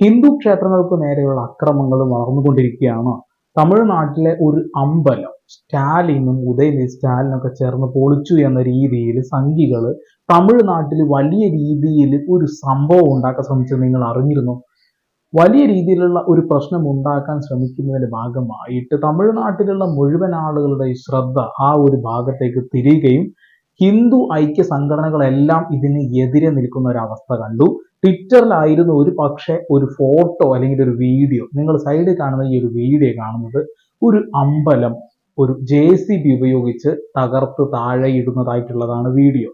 ഹിന്ദു ക്ഷേത്രങ്ങൾക്ക് നേരെയുള്ള അക്രമങ്ങൾ വളർന്നുകൊണ്ടിരിക്കുകയാണ്. തമിഴ്നാട്ടിലെ ഒരു അമ്പലം സ്റ്റാലിനും ഉദയനിധി സ്റ്റാലിനൊക്കെ ചേർന്ന് പൊളിച്ചു എന്ന രീതിയിൽ സംഘികൾ തമിഴ്നാട്ടിൽ വലിയ രീതിയിൽ ഒരു സംഭവം ഉണ്ടാക്കാൻ ശ്രമിച്ചത് നിങ്ങൾ അറിഞ്ഞിരുന്നു? വലിയ രീതിയിലുള്ള ഒരു പ്രശ്നം ഉണ്ടാക്കാൻ ശ്രമിക്കുന്നതിന്റെ ഭാഗമായിട്ട് തമിഴ്നാട്ടിലുള്ള മുഴുവൻ ആളുകളുടെ ശ്രദ്ധ ആ ഒരു ഭാഗത്തേക്ക് തിരിയുകയും ഹിന്ദു ഐക്യ സംഘടനകളെല്ലാം ഇതിന് എതിരെ നിൽക്കുന്ന ഒരു അവസ്ഥ കണ്ടു. ട്വിറ്ററിലായിരുന്നു ഒരു പക്ഷേ ഒരു ഫോട്ടോ അല്ലെങ്കിൽ ഒരു വീഡിയോ. നിങ്ങൾ സൈഡിൽ കാണുന്ന ഈ ഒരു വീഡിയോ കാണുന്നത് ഒരു അമ്പലം ഒരു ജെ സി ബി ഉപയോഗിച്ച് തകർത്ത് താഴെ ഇടുന്നതായിട്ടുള്ളതാണ് വീഡിയോ.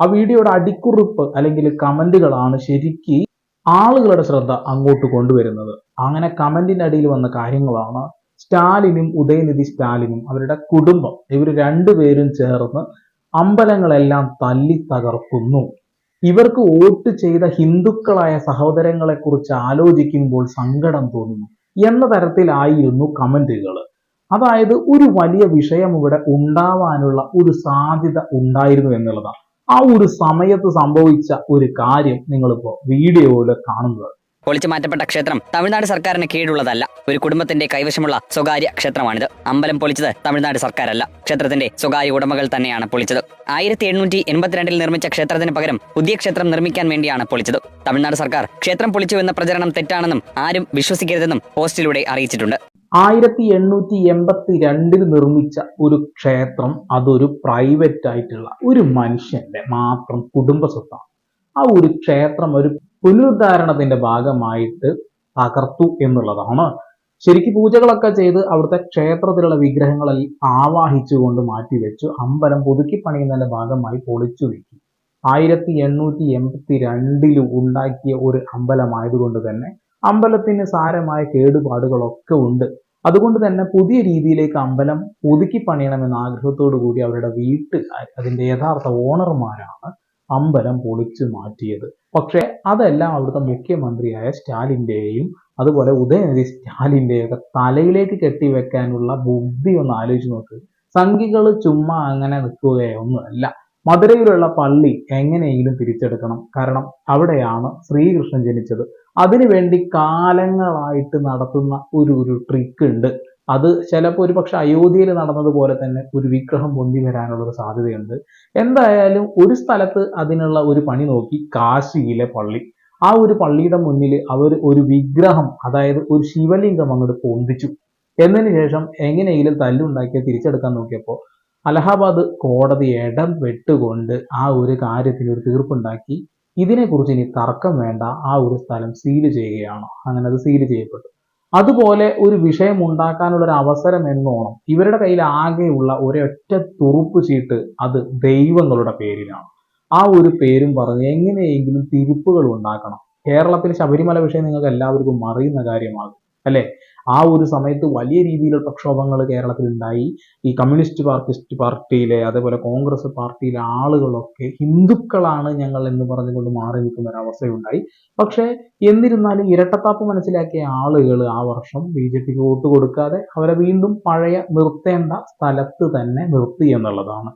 ആ വീഡിയോയുടെ അടിക്കുറിപ്പ് അല്ലെങ്കിൽ കമന്റുകളാണ് ശരിക്ക് ആളുകളുടെ ശ്രദ്ധ അങ്ങോട്ട് കൊണ്ടുവരുന്നത്. അങ്ങനെ കമന്റിന്റെ അടിയിൽ വന്ന കാര്യങ്ങളാണ് സ്റ്റാലിനും ഉദയനിധി സ്റ്റാലിനും അവരുടെ കുടുംബം. ഇവർ രണ്ടുപേരും ചേർന്ന് അമ്പലങ്ങളെല്ലാം തല്ലി തകർക്കുന്നു. ഇവർക്ക് വോട്ട് ചെയ്ത ഹിന്ദുക്കളായ സഹോദരങ്ങളെ കുറിച്ച് ആലോചിക്കുമ്പോൾ സങ്കടം തോന്നുന്നു. എന്ന തരത്തിലായിരുന്നു കമന്റുകൾ അതായത് ഒരു വലിയ വിഷയം ഇവിടെ ഉണ്ടാവാനുള്ള ഒരു സാധ്യത ഉണ്ടായിരുന്നു എന്നുള്ളതാണ്. ആ ഒരു സമയത്ത് സംഭവിച്ച ഒരു കാര്യം നിങ്ങളിപ്പോ വീഡിയോയിൽ കാണുന്നത്. പൊളിച്ചു മാറ്റപ്പെട്ട ക്ഷേത്രം തമിഴ്നാട് സർക്കാരിന് കീഴുള്ളതല്ല ഒരു കുടുംബത്തിന്റെ കൈവശമുള്ള സ്വകാര്യ ക്ഷേത്രമാണിത്. അമ്പലം പൊളിച്ചത് തമിഴ്നാട് സർക്കാരല്ല. ക്ഷേത്രത്തിന്റെ സ്വകാര്യ ഉടമകൾ തന്നെയാണ് പൊളിച്ചത്. ആയിരത്തി എണ്ണൂറ്റി എൺപത്തിരണ്ടിൽ നിർമ്മിച്ച ക്ഷേത്രത്തിന് പകരം പുതിയ ക്ഷേത്രം നിർമ്മിക്കാൻ വേണ്ടിയാണ് പൊളിച്ചത്. തമിഴ്നാട് സർക്കാർ ക്ഷേത്രം പൊളിച്ചു എന്ന പ്രചരണം തെറ്റാണെന്നും ആരും വിശ്വസിക്കരുതെന്നും പോസ്റ്റിലൂടെ അറിയിച്ചിട്ടുണ്ട്. ആയിരത്തി എണ്ണൂറ്റി എൺപത്തി രണ്ടിൽ നിർമ്മിച്ച ഒരു ക്ഷേത്രം അതൊരു പ്രൈവറ്റ് ആയിട്ടുള്ള ഒരു മനുഷ്യന്റെ മാത്രം കുടുംബ സ്വത്താണ്. ആ ഒരു ക്ഷേത്രം ഒരു പുനരുദ്ധാരണത്തിന്റെ ഭാഗമായിട്ട് തകർത്തു എന്നുള്ളതാണ്. ശരിക്കും പൂജകളൊക്കെ ചെയ്ത് അവിടുത്തെ ക്ഷേത്രത്തിലുള്ള വിഗ്രഹങ്ങളിൽ ആവാഹിച്ചുകൊണ്ട് മാറ്റിവെച്ചു. അമ്പലം പുതുക്കി പണിയുന്നതിന്റെ ഭാഗമായി പൊളിച്ചു വെക്കി. ആയിരത്തി എണ്ണൂറ്റി എൺപത്തി രണ്ടിൽ ഉണ്ടാക്കിയ ഒരു അമ്പലമായതുകൊണ്ട് തന്നെ അമ്പലത്തിന് സാരമായ കേടുപാടുകളൊക്കെ ഉണ്ട്. അതുകൊണ്ട് തന്നെ പുതിയ രീതിയിലേക്ക് അമ്പലം പുതുക്കി പണിയണമെന്ന ആഗ്രഹത്തോടു കൂടി അവരുടെ വീട്ടുകാർ അതിന്റെ യഥാർത്ഥ ഓണർമാരാണ് അമ്പലം പൊളിച്ചു മാറ്റിയത്. പക്ഷേ അതെല്ലാം അവിടുത്തെ മുഖ്യമന്ത്രിയായ സ്റ്റാലിന്റെയും അതുപോലെ ഉദയനിധി സ്റ്റാലിന്റെയും ഒക്കെ തലയിലേക്ക് കെട്ടിവെക്കാനുള്ള ബുദ്ധി ഒന്ന് ആലോചിച്ച് നോക്ക്. സംഘികൾ ചുമ്മാ അങ്ങനെ നിൽക്കുകയൊന്നുമല്ല മധുരയിലുള്ള പള്ളി എങ്ങനെയെങ്കിലും തിരിച്ചെടുക്കണം. കാരണം അവിടെയാണ് ശ്രീകൃഷ്ണൻ ജനിച്ചത്. അതിനുവേണ്ടി കാലങ്ങളായിട്ട് നടത്തുന്ന ഒരു ഒരു ട്രിക്ക് ഉണ്ട്. അത് ചിലപ്പോൾ ഒരു പക്ഷെ അയോധ്യയിൽ നടന്നതുപോലെ തന്നെ ഒരു വിഗ്രഹം പൊന്തി വരാനുള്ള ഒരു സാധ്യതയുണ്ട്. എന്തായാലും ഒരു സ്ഥലത്ത് അതിനുള്ള ഒരു പണി നോക്കി കാശിയിലെ പള്ളി. ആ ഒരു പള്ളിയുടെ മുന്നിൽ അവർ ഒരു വിഗ്രഹം അതായത് ഒരു ശിവലിംഗം അങ്ങോട്ട് പൊന്തിച്ചു. എന്നതിന് ശേഷം എങ്ങനെയെങ്കിലും തല്ലുണ്ടാക്കിയ തിരിച്ചെടുക്കാൻ നോക്കിയപ്പോൾ അലഹാബാദ് കോടതി ഇടം വെട്ടുകൊണ്ട് ആ ഒരു കാര്യത്തിൽ ഒരു തീർപ്പുണ്ടാക്കി. ഇതിനെക്കുറിച്ച് ഇനി തർക്കം വേണ്ട. ആ ഒരു സ്ഥലം സീൽ ചെയ്യുകയാണ്. അങ്ങനെ അത് സീൽ ചെയ്യപ്പെട്ടു. അതുപോലെ ഒരു വിഷയം ഉണ്ടാക്കാനുള്ള ഒരു അവസരം എന്നോണം. ഇവരുടെ കയ്യിൽ ആകെയുള്ള ഒരൊറ്റ തുറുപ്പ് ചീട്ട് അത് ദൈവങ്ങളുടെ പേരിലാണ്. ആ ഒരു പേരും പറഞ്ഞ് എങ്ങനെയെങ്കിലും തിരുപ്പുകൾ ഉണ്ടാക്കണം. കേരളത്തിൽ ശബരിമല വിഷയം നിങ്ങൾക്ക് എല്ലാവർക്കും അറിയുന്ന കാര്യമാകും അല്ലെ? ആ ഒരു സമയത്ത് വലിയ രീതിയിലുള്ള പ്രക്ഷോഭങ്ങൾ കേരളത്തിൽ ഉണ്ടായി. ഈ കമ്മ്യൂണിസ്റ്റ് പാർട്ടിസ്റ്റ് പാർട്ടിയിലെ അതേപോലെ കോൺഗ്രസ് പാർട്ടിയിലെ ആളുകളൊക്കെ ഹിന്ദുക്കളാണ് ഞങ്ങൾ എന്ന് പറഞ്ഞുകൊണ്ട് മാറി നിൽക്കുന്ന ഒരു അവസ്ഥയുണ്ടായി പക്ഷേ എന്നിരുന്നാലും ഇരട്ടത്താപ്പ് മനസ്സിലാക്കിയ ആളുകൾ ആ വർഷം ബി ജെ പിക്ക് വോട്ട് കൊടുക്കാതെ അവരെ വീണ്ടും പഴയ നിർത്തേണ്ട സ്ഥലത്ത് തന്നെ നിർത്തി എന്നുള്ളതാണ്.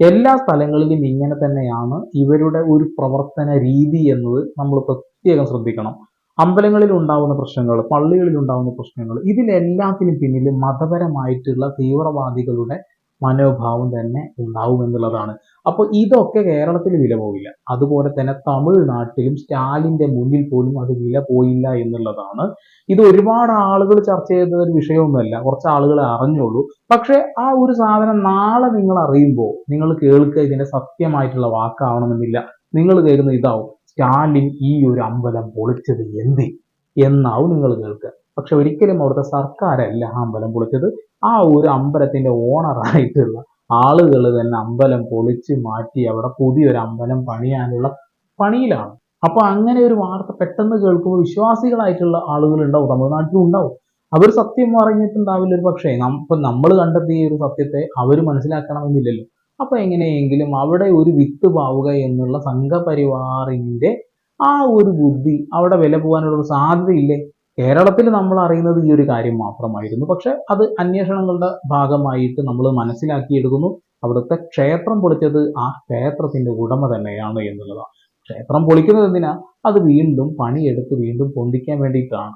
എല്ലാ സ്ഥലങ്ങളിലും ഇങ്ങനെ തന്നെയാണ് ഇവരുടെ ഒരു പ്രവർത്തന രീതി എന്നത് നമ്മൾ പ്രത്യേകം ശ്രദ്ധിക്കണം. അമ്പലങ്ങളിൽ ഉണ്ടാവുന്ന പ്രശ്നങ്ങൾ പള്ളികളിൽ ഉണ്ടാവുന്ന പ്രശ്നങ്ങൾ ഇതിലെല്ലാത്തിനും പിന്നിൽ മതപരമായിട്ടുള്ള തീവ്രവാദികളുടെ മനോഭാവം തന്നെ ഉണ്ടാവും എന്നുള്ളതാണ്. അപ്പോൾ ഇതൊക്കെ കേരളത്തിൽ വില പോയില്ല അതുപോലെ തന്നെ തമിഴ്നാട്ടിലും സ്റ്റാലിന്റെ മുന്നിൽ പോലും അത് വില പോയില്ല എന്നുള്ളതാണ്. ഇത് ഒരുപാട് ആളുകൾ ചർച്ച ചെയ്ത ഒരു വിഷയമൊന്നുമല്ല. കുറച്ച് ആളുകൾ അറിഞ്ഞോളൂ. പക്ഷേ ആ ഒരു സാധനം നാളെ നിങ്ങൾ അറിയുമ്പോൾ നിങ്ങൾ കേൾക്കുക ഇതിന്റെ സത്യമായിട്ടുള്ള വാക്കാവണമെന്നില്ല. നിങ്ങൾ കേൾക്കുന്ന ഇതാവും. സ്റ്റാലിൻ ഈ ഒരു അമ്പലം പൊളിച്ചത് എന്ത്? എന്നാവും നിങ്ങൾ കേൾക്കുക. പക്ഷെ ഒരിക്കലും അവിടുത്തെ സർക്കാരല്ല ആ അമ്പലം പൊളിച്ചത്. ആ ഒരു അമ്പലത്തിന്റെ ഓണറായിട്ടുള്ള ആളുകൾ തന്നെ അമ്പലം പൊളിച്ച് മാറ്റി അവിടെ പുതിയൊരു അമ്പലം പണിയാനുള്ള പണിയിലാണ്. അപ്പൊ അങ്ങനെ ഒരു വാർത്ത പെട്ടെന്ന് കേൾക്കുമ്പോൾ വിശ്വാസികളായിട്ടുള്ള ആളുകൾ ഉണ്ടാവും തമിഴ്നാട്ടിലും ഉണ്ടാവും. അവർ സത്യം പറഞ്ഞിട്ടുണ്ടാവില്ല ഒരു പക്ഷേ. നമ്മൾ കണ്ടെത്തിയ ഒരു സത്യത്തെ അവർ മനസ്സിലാക്കണമെന്നില്ലല്ലോ. അപ്പൊ എങ്ങനെയെങ്കിലും അവിടെ ഒരു വിത്ത് പാവുക എന്നുള്ള സംഘപരിവാറിന്റെ ആ ഒരു ബുദ്ധി അവിടെ വില പോകാനുള്ള സാധ്യതയില്ലേ? കേരളത്തിൽ നമ്മൾ അറിയുന്നത് ഈ ഒരു കാര്യം മാത്രമായിരുന്നു. പക്ഷെ അത് അന്വേഷണങ്ങളുടെ ഭാഗമായിട്ട് നമ്മൾ മനസ്സിലാക്കിയെടുക്കുന്നു. അവിടുത്തെ ക്ഷേത്രം പൊളിച്ചത് ആ ക്ഷേത്രത്തിന്റെ ഉടമ തന്നെയാണ് എന്നുള്ളതാണ്. ക്ഷേത്രം പൊളിക്കുന്നത് എന്തിനാ? അത് വീണ്ടും പണിയെടുത്ത് വീണ്ടും പൊന്തിക്കാൻ വേണ്ടിയിട്ടാണ്.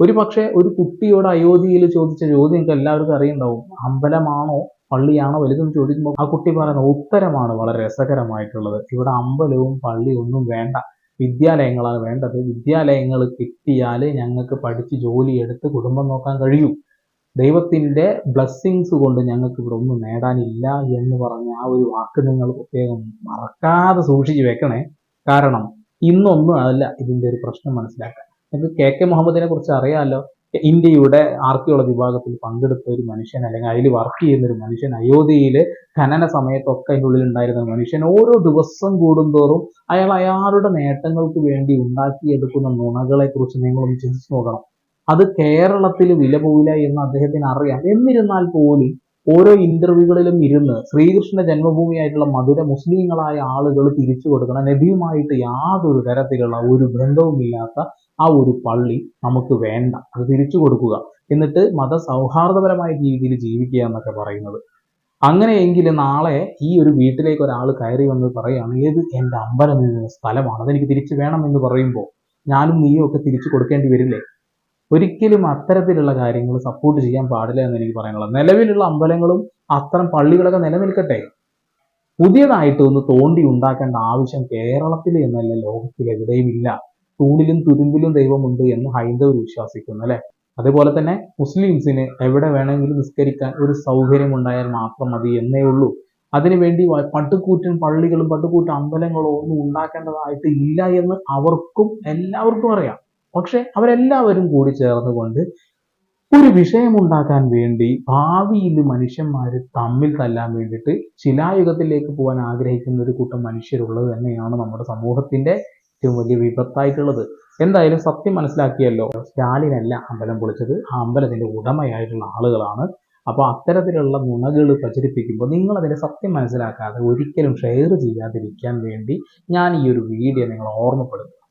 ഒരു പക്ഷേ ഒരു കുട്ടിയോട് അയോധ്യയിൽ ചോദിച്ച ചോദ്യം നിങ്ങൾക്ക് എല്ലാവർക്കും അറിയുണ്ടാവും അമ്പലമാണോ പള്ളിയാണോ വലുതെന്ന് ചോദിക്കുമ്പോൾ ആ കുട്ടി പറയുന്ന ഉത്തരമാണ് വളരെ രസകരമായിട്ടുള്ളത്. ഇവിടെ അമ്പലവും പള്ളിയും ഒന്നും വേണ്ട. വിദ്യാലയങ്ങളാണ് വേണ്ടത്. വിദ്യാലയങ്ങൾ കിട്ടിയാൽ ഞങ്ങൾക്ക് പഠിച്ച് ജോലിയെടുത്ത് കുടുംബം നോക്കാൻ കഴിയൂ. ദൈവത്തിന്റെ ബ്ലെസ്സിങ്സ് കൊണ്ട് ഞങ്ങൾക്ക് ഇവിടെ ഒന്നും നേടാനില്ല എന്ന് പറഞ്ഞ ആ ഒരു വാക്ക് നിങ്ങൾ പ്രത്യേകം മറക്കാതെ സൂക്ഷിച്ച് വെക്കണേ. കാരണം ഇന്നൊന്നും അതല്ല ഇതിന്റെ ഒരു പ്രശ്നം മനസ്സിലാക്കാൻ. നിങ്ങൾക്ക് കെ കെ മുഹമ്മദിനെ കുറിച്ച് അറിയാമല്ലോ? ഇന്ത്യയുടെ ആർക്കിയോളജി വിഭാഗത്തിൽ പങ്കെടുത്ത ഒരു മനുഷ്യൻ അല്ലെങ്കിൽ അതിൽ വർക്ക് ചെയ്യുന്ന ഒരു മനുഷ്യൻ അയോധ്യയിൽ ഖനന സമയത്തൊക്കെ അതിന്റെ ഉള്ളിൽ ഉണ്ടായിരുന്ന മനുഷ്യൻ ഓരോ ദിവസം കൂടുന്തോറും അയാൾ അയാളുടെ നേട്ടങ്ങൾക്ക് വേണ്ടി ഉണ്ടാക്കിയെടുക്കുന്ന നുണകളെ കുറിച്ച് നിങ്ങളൊന്ന് ചിന്തിച്ചു നോക്കണം. അത് കേരളത്തിൽ വില പോവില്ല എന്ന് അദ്ദേഹത്തിന് അറിയാം. എന്നിരുന്നാൽ പോലും ഓരോ ഇന്റർവ്യൂകളിലും ഇരുന്ന് ശ്രീകൃഷ്ണ ജന്മഭൂമിയായിട്ടുള്ള മധുര മുസ്ലിങ്ങളായ ആളുകൾ തിരിച്ചു കൊടുക്കണം നബിയുമായിട്ട് യാതൊരു തരത്തിലുള്ള ഒരു ബന്ധവുമില്ലാത്ത ആ ഒരു പള്ളി നമുക്ക് വേണ്ട. അത് തിരിച്ചു കൊടുക്കുക. എന്നിട്ട് മതസൗഹാർദ്ദപരമായ രീതിയിൽ ജീവിക്കുക എന്നൊക്കെ പറയുന്നത്. അങ്ങനെയെങ്കിൽ നാളെ ഈ ഒരു വീട്ടിലേക്ക് ഒരാൾ കയറി വന്ന് പറയുകയാണ് ഏത് എന്റെ അമ്പലം എന്ന സ്ഥലമാണ്? അതെനിക്ക് തിരിച്ചു വേണം എന്ന് പറയുമ്പോൾ ഞാനും നീയും ഒക്കെ തിരിച്ചു കൊടുക്കേണ്ടി വരില്ലേ? ഒരിക്കലും അത്തരത്തിലുള്ള കാര്യങ്ങൾ സപ്പോർട്ട് ചെയ്യാൻ പാടില്ല എന്ന് എനിക്ക് പറയാനുള്ളത്. നിലവിലുള്ള അമ്പലങ്ങളും അത്തരം പള്ളികളൊക്കെ നിലനിൽക്കട്ടെ. പുതിയതായിട്ട് ഒന്ന് തോണ്ടി ഉണ്ടാക്കേണ്ട ആവശ്യം കേരളത്തിൽ എന്നല്ല ലോകത്തിൽ എവിടെയും ഇല്ല. തൂണിലും തുരുമ്പിലും ദൈവമുണ്ട് എന്ന് ഹൈന്ദവർ വിശ്വസിക്കുന്നു അല്ലെ? അതേപോലെ തന്നെ മുസ്ലിംസിന് എവിടെ വേണമെങ്കിലും നിസ്കരിക്കാൻ ഒരു സൗകര്യം ഉണ്ടായാൽ മാത്രം മതി എന്നേ ഉള്ളൂ. അതിനുവേണ്ടി പട്ടുക്കൂറ്റൻ പള്ളികളും പട്ടുക്കൂറ്റൻ അമ്പലങ്ങളും ഒന്നും ഉണ്ടാക്കേണ്ടതായിട്ട് ഇല്ല എന്ന് അവർക്കും എല്ലാവർക്കും അറിയാം. പക്ഷെ അവരെല്ലാവരും കൂടി ചേർന്നുകൊണ്ട് ഒരു വിഷയമുണ്ടാക്കാൻ വേണ്ടി ഭാവിയിൽ മനുഷ്യന്മാർ തമ്മിൽ തല്ലാൻ വേണ്ടിയിട്ട് ശിലായുഗത്തിലേക്ക് പോകാൻ ആഗ്രഹിക്കുന്ന ഒരു കൂട്ടം മനുഷ്യരുള്ളത് തന്നെയാണ് നമ്മുടെ സമൂഹത്തിന്റെ ഏറ്റവും വലിയ വിപത്തായിട്ടുള്ളത്. എന്തായാലും സത്യം മനസ്സിലാക്കിയല്ലോ. സ്റ്റാലിനല്ല അമ്പലം പൊളിച്ചത്. ആ അമ്പലത്തിന്റെ ഉടമയായിട്ടുള്ള ആളുകളാണ്. അപ്പോൾ അത്തരത്തിലുള്ള നുണകൾ പ്രചരിപ്പിക്കുമ്പോൾ നിങ്ങൾ അതിന്റെ സത്യം മനസ്സിലാക്കാതെ ഒരിക്കലും ഷെയർ ചെയ്യാതിരിക്കാൻ വേണ്ടി ഞാൻ ഈ ഒരു വീഡിയോ നിങ്ങൾ ഓർമ്മപ്പെടുത്തുക